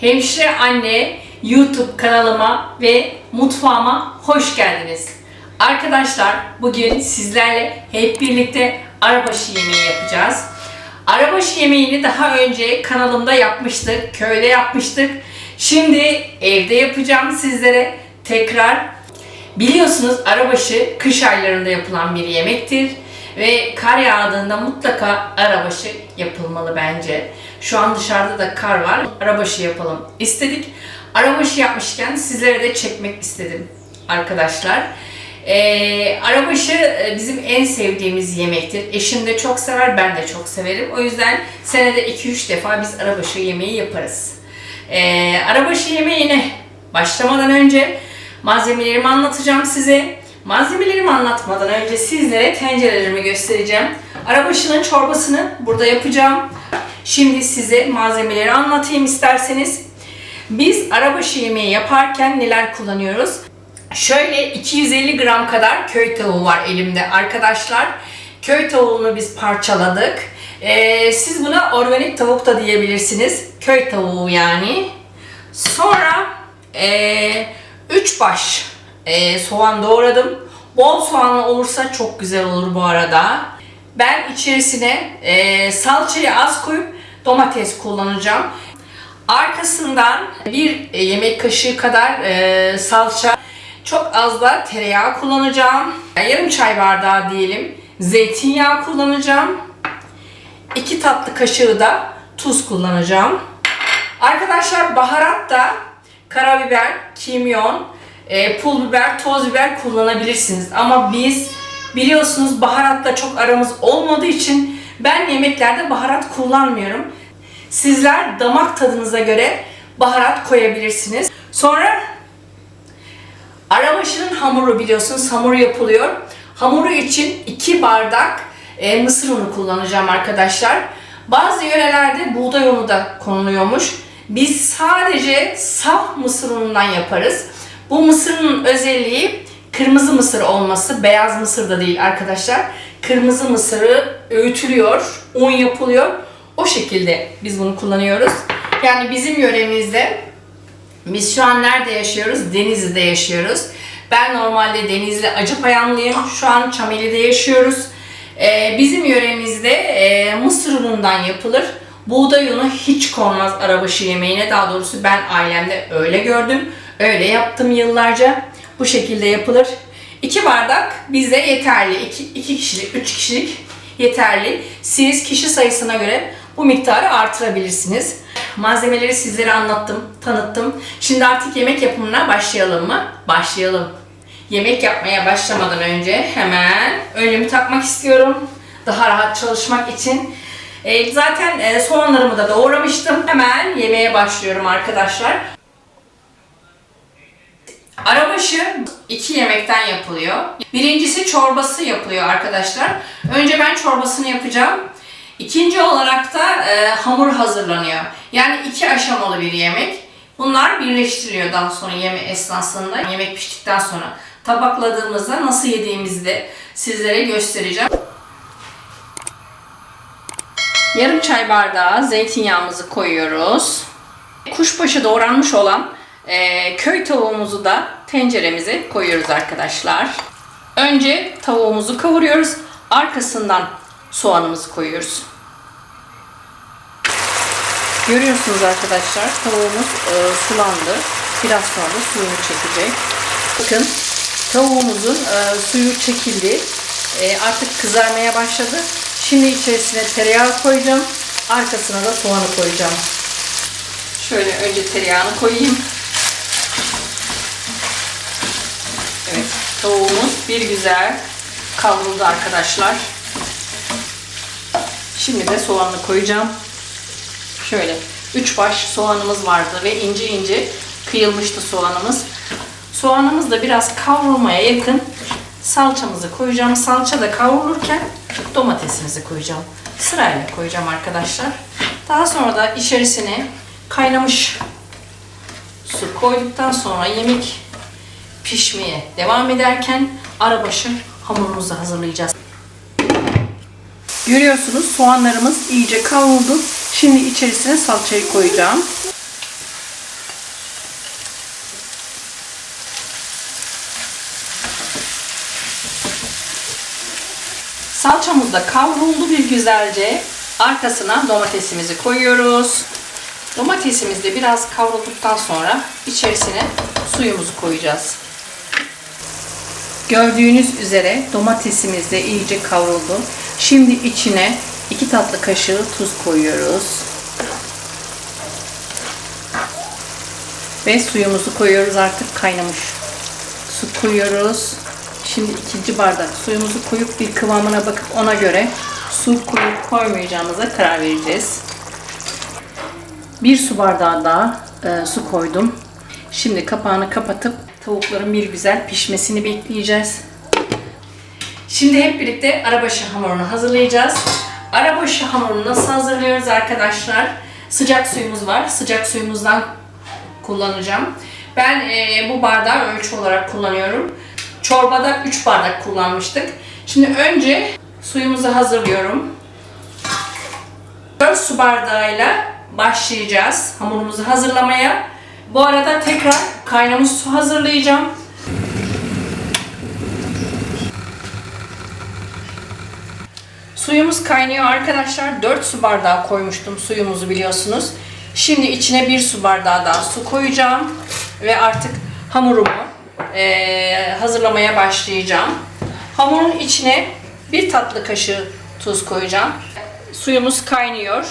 Hemşire Anne YouTube kanalıma ve mutfağıma hoş geldiniz. Arkadaşlar bugün sizlerle hep birlikte arabaşı yemeği yapacağız. Arabaşı yemeğini daha önce kanalımda yapmıştık, köyde yapmıştık. Şimdi evde yapacağım sizlere tekrar. Biliyorsunuz arabaşı kış aylarında yapılan bir yemektir ve kar yağdığında mutlaka arabaşı yapılmalı bence. Şu an dışarıda da kar var. Arabaşı yapalım istedik. Arabaşı yapmışken sizlere de çekmek istedim arkadaşlar. Ee, arabaşı e, bizim en sevdiğimiz yemektir. Eşim de çok sever, ben de çok severim. O yüzden senede 2-3 defa biz arabaşı yemeği yaparız. Ee, arabaşı yemeğine başlamadan önce malzemelerimi anlatacağım size. Malzemelerimi anlatmadan önce sizlere tencerelerimi göstereceğim. Arabaşının çorbasını burada yapacağım. Şimdi size malzemeleri anlatayım isterseniz. Biz arabaşı yemeği yaparken neler kullanıyoruz? Şöyle 250 gram kadar köy tavuğu var elimde arkadaşlar. Köy tavuğunu biz parçaladık. Ee, siz buna organik tavuk da diyebilirsiniz. Köy tavuğu yani. Sonra 3 baş e, soğan doğradım. Bol soğanlı olursa çok güzel olur bu arada. Ben içerisine e, salçayı az koyup domates kullanacağım. Arkasından bir e, yemek kaşığı kadar e, salça, çok az da tereyağı kullanacağım. Yarım çay bardağı diyelim zeytinyağı kullanacağım. 2 tatlı kaşığı da tuz kullanacağım. Arkadaşlar baharat da karabiber, kimyon, e, pul biber, toz biber kullanabilirsiniz. Ama biz biliyorsunuz baharatla çok aramız olmadığı için ben yemeklerde baharat kullanmıyorum. Sizler damak tadınıza göre baharat koyabilirsiniz. Sonra arabaşının hamuru biliyorsunuz hamur yapılıyor. Hamuru için 2 bardak e, mısır unu kullanacağım arkadaşlar. Bazı yörelerde buğday unu da konuluyormuş. Biz sadece saf mısır unundan yaparız. Bu mısırın özelliği kırmızı mısır olması, beyaz mısır da değil arkadaşlar. Kırmızı mısırı öğütülüyor, un yapılıyor. O şekilde biz bunu kullanıyoruz. Yani bizim yöremizde biz şu an nerede yaşıyoruz? Denizli'de yaşıyoruz. Ben normalde Denizli Acıpayanlıyım. Şu an Çameli'de yaşıyoruz. Ee, bizim yöremizde e, mısır unundan yapılır. Buğday unu hiç konmaz arabaşı yemeğine. Daha doğrusu ben ailemde öyle gördüm. Öyle yaptım yıllarca. Bu şekilde yapılır. 2 bardak bize yeterli. 2 kişilik, 3 kişilik yeterli. Siz kişi sayısına göre bu miktarı artırabilirsiniz. Malzemeleri sizlere anlattım, tanıttım. Şimdi artık yemek yapımına başlayalım mı? Başlayalım. Yemek yapmaya başlamadan önce hemen önlüğümü takmak istiyorum. Daha rahat çalışmak için. E, zaten e, soğanlarımı da doğramıştım. Hemen yemeğe başlıyorum arkadaşlar. Arabaşı iki yemekten yapılıyor. Birincisi çorbası yapılıyor arkadaşlar. Önce ben çorbasını yapacağım. İkinci olarak da e, hamur hazırlanıyor. Yani iki aşamalı bir yemek. Bunlar birleştiriliyor daha sonra yeme esnasında. Yemek piştikten sonra tabakladığımızda nasıl yediğimizi de sizlere göstereceğim. Yarım çay bardağı zeytinyağımızı koyuyoruz. Kuşbaşı doğranmış olan e, köy tavuğumuzu da tenceremize koyuyoruz arkadaşlar. Önce tavuğumuzu kavuruyoruz. Arkasından soğanımızı koyuyoruz. Görüyorsunuz arkadaşlar tavuğumuz e, sulandı. Biraz sonra suyunu çekecek. Bakın tavuğumuzun e, suyu çekildi. E, artık kızarmaya başladı. Şimdi içerisine tereyağı koyacağım. Arkasına da soğanı koyacağım. Şöyle önce tereyağını koyayım. Evet, tavuğumuz bir güzel kavruldu arkadaşlar. Şimdi de soğanını koyacağım. Şöyle 3 baş soğanımız vardı ve ince ince kıyılmıştı soğanımız. Soğanımız da biraz kavrulmaya yakın. Salçamızı koyacağım. Salça da kavrulurken domatesimizi koyacağım. Sırayla koyacağım arkadaşlar. Daha sonra da içerisine kaynamış su koyduktan sonra yemek pişmeye devam ederken arabaşı hamurumuzu hazırlayacağız. Görüyorsunuz soğanlarımız iyice kavruldu. Şimdi içerisine salçayı koyacağım. Salçamız da kavruldu bir güzelce. Arkasına domatesimizi koyuyoruz. Domatesimiz de biraz kavrulduktan sonra içerisine suyumuzu koyacağız. Gördüğünüz üzere domatesimiz de iyice kavruldu. Şimdi içine 2 tatlı kaşığı tuz koyuyoruz. Ve suyumuzu koyuyoruz artık kaynamış. Su koyuyoruz. Şimdi ikinci bardak suyumuzu koyup bir kıvamına bakıp ona göre su koyup koymayacağımıza karar vereceğiz. Bir su bardağı daha e, su koydum. Şimdi kapağını kapatıp tavukların bir güzel pişmesini bekleyeceğiz. Şimdi hep birlikte arabaşı hamurunu hazırlayacağız. Arabaşı hamurunu nasıl hazırlıyoruz arkadaşlar? Sıcak suyumuz var. Sıcak suyumuzdan kullanacağım. Ben e, bu bardağı ölçü olarak kullanıyorum. Çorbada 3 bardak kullanmıştık. Şimdi önce suyumuzu hazırlıyorum. 4 su bardağıyla başlayacağız hamurumuzu hazırlamaya. Bu arada tekrar kaynamış su hazırlayacağım. Suyumuz kaynıyor arkadaşlar. 4 su bardağı koymuştum suyumuzu biliyorsunuz. Şimdi içine 1 su bardağı daha su koyacağım. Ve artık hamurumu eee, hazırlamaya başlayacağım. Hamurun içine bir tatlı kaşığı tuz koyacağım. Suyumuz kaynıyor.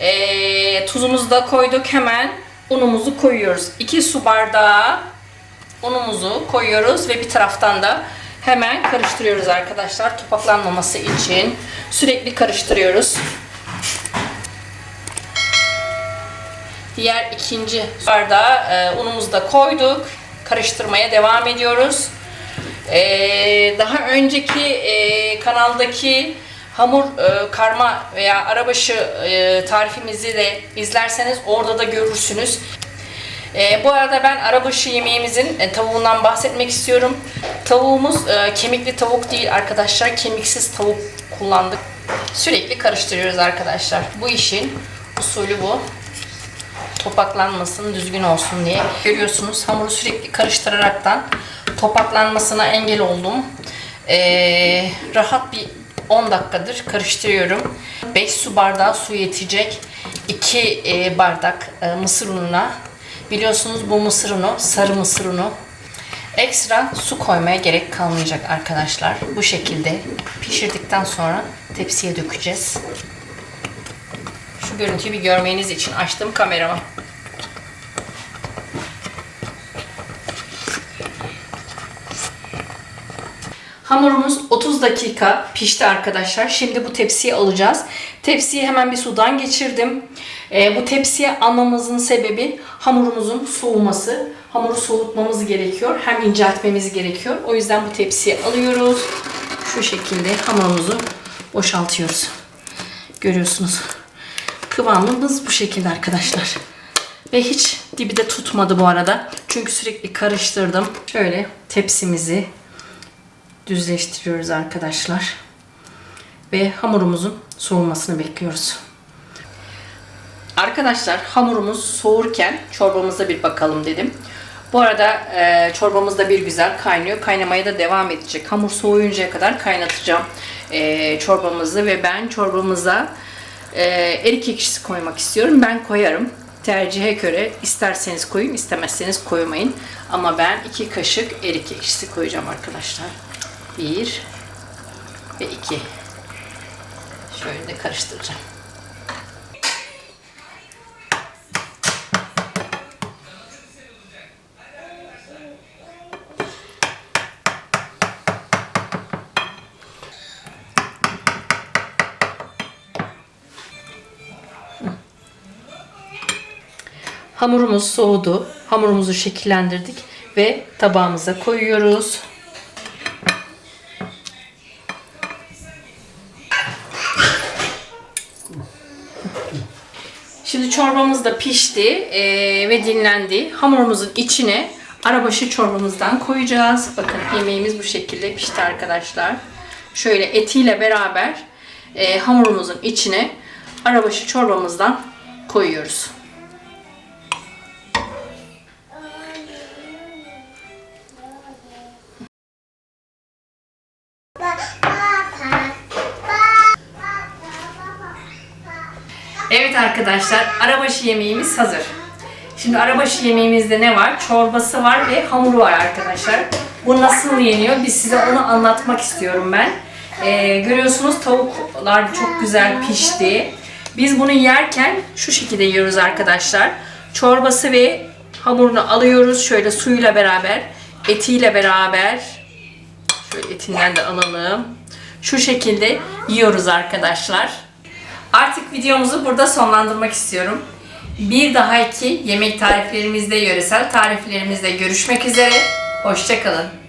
Eee, tuzumuzu da koyduk. Hemen unumuzu koyuyoruz. 2 su bardağı unumuzu koyuyoruz ve bir taraftan da hemen karıştırıyoruz arkadaşlar topaklanmaması için sürekli karıştırıyoruz. Diğer ikinci bardağı e, unumuzu da koyduk. Karıştırmaya devam ediyoruz. E, daha önceki e, kanaldaki hamur e, karma veya arabaşı e, tarifimizi de izlerseniz orada da görürsünüz. E, bu arada ben arabaşı yemeğimizin e, tavuğundan bahsetmek istiyorum. Tavuğumuz e, kemikli tavuk değil arkadaşlar. Kemiksiz tavuk kullandık. Sürekli karıştırıyoruz arkadaşlar. Bu işin usulü bu. Topaklanmasın, düzgün olsun diye. Görüyorsunuz hamuru sürekli karıştıraraktan topaklanmasına engel oldum. E, rahat bir 10 dakikadır karıştırıyorum. 5 su bardağı su yetecek. 2 e, bardak e, mısır ununa Biliyorsunuz bu mısır unu, sarı mısır unu. Ekstra su koymaya gerek kalmayacak arkadaşlar. Bu şekilde pişirdikten sonra tepsiye dökeceğiz. Şu görüntüyü bir görmeniz için açtım kameramı. Hamurumuz 30 dakika pişti arkadaşlar. Şimdi bu tepsiye alacağız. Tepsiyi hemen bir sudan geçirdim. Ee, bu tepsiye almamızın sebebi hamurumuzun soğuması. Hamuru soğutmamız gerekiyor. Hem inceltmemiz gerekiyor. O yüzden bu tepsiye alıyoruz. Şu şekilde hamurumuzu boşaltıyoruz. Görüyorsunuz. Kıvamımız bu şekilde arkadaşlar. Ve hiç dibi de tutmadı bu arada. Çünkü sürekli karıştırdım. Şöyle tepsimizi düzleştiriyoruz arkadaşlar. Ve hamurumuzun soğumasını bekliyoruz. Arkadaşlar hamurumuz soğurken çorbamıza bir bakalım dedim. Bu arada e, çorbamız da bir güzel kaynıyor. Kaynamaya da devam edecek. Hamur soğuyuncaya kadar kaynatacağım e, çorbamızı ve ben çorbamıza e, erik ekşisi koymak istiyorum. Ben koyarım. Tercihe göre isterseniz koyun, istemezseniz koymayın. Ama ben iki kaşık erik ekşisi koyacağım arkadaşlar. Bir ve iki. Şöyle de karıştıracağım. Hamurumuz soğudu. Hamurumuzu şekillendirdik ve tabağımıza koyuyoruz. Şimdi çorbamız da pişti eee, ve dinlendi. Hamurumuzun içine arabaşı çorbamızdan koyacağız. Bakın yemeğimiz bu şekilde pişti arkadaşlar. Şöyle etiyle beraber eee, hamurumuzun içine arabaşı çorbamızdan koyuyoruz. Evet arkadaşlar, arabaşı yemeğimiz hazır. Şimdi arabaşı yemeğimizde ne var? Çorbası var ve hamuru var arkadaşlar. Bu nasıl yeniyor? Biz size onu anlatmak istiyorum ben. Ee, görüyorsunuz tavuklar çok güzel pişti. Biz bunu yerken şu şekilde yiyoruz arkadaşlar. Çorbası ve hamurunu alıyoruz şöyle suyuyla beraber, etiyle beraber. Şöyle etinden de alalım. Şu şekilde yiyoruz arkadaşlar. Artık videomuzu burada sonlandırmak istiyorum. Bir dahaki yemek tariflerimizde, yöresel tariflerimizde görüşmek üzere. Hoşçakalın.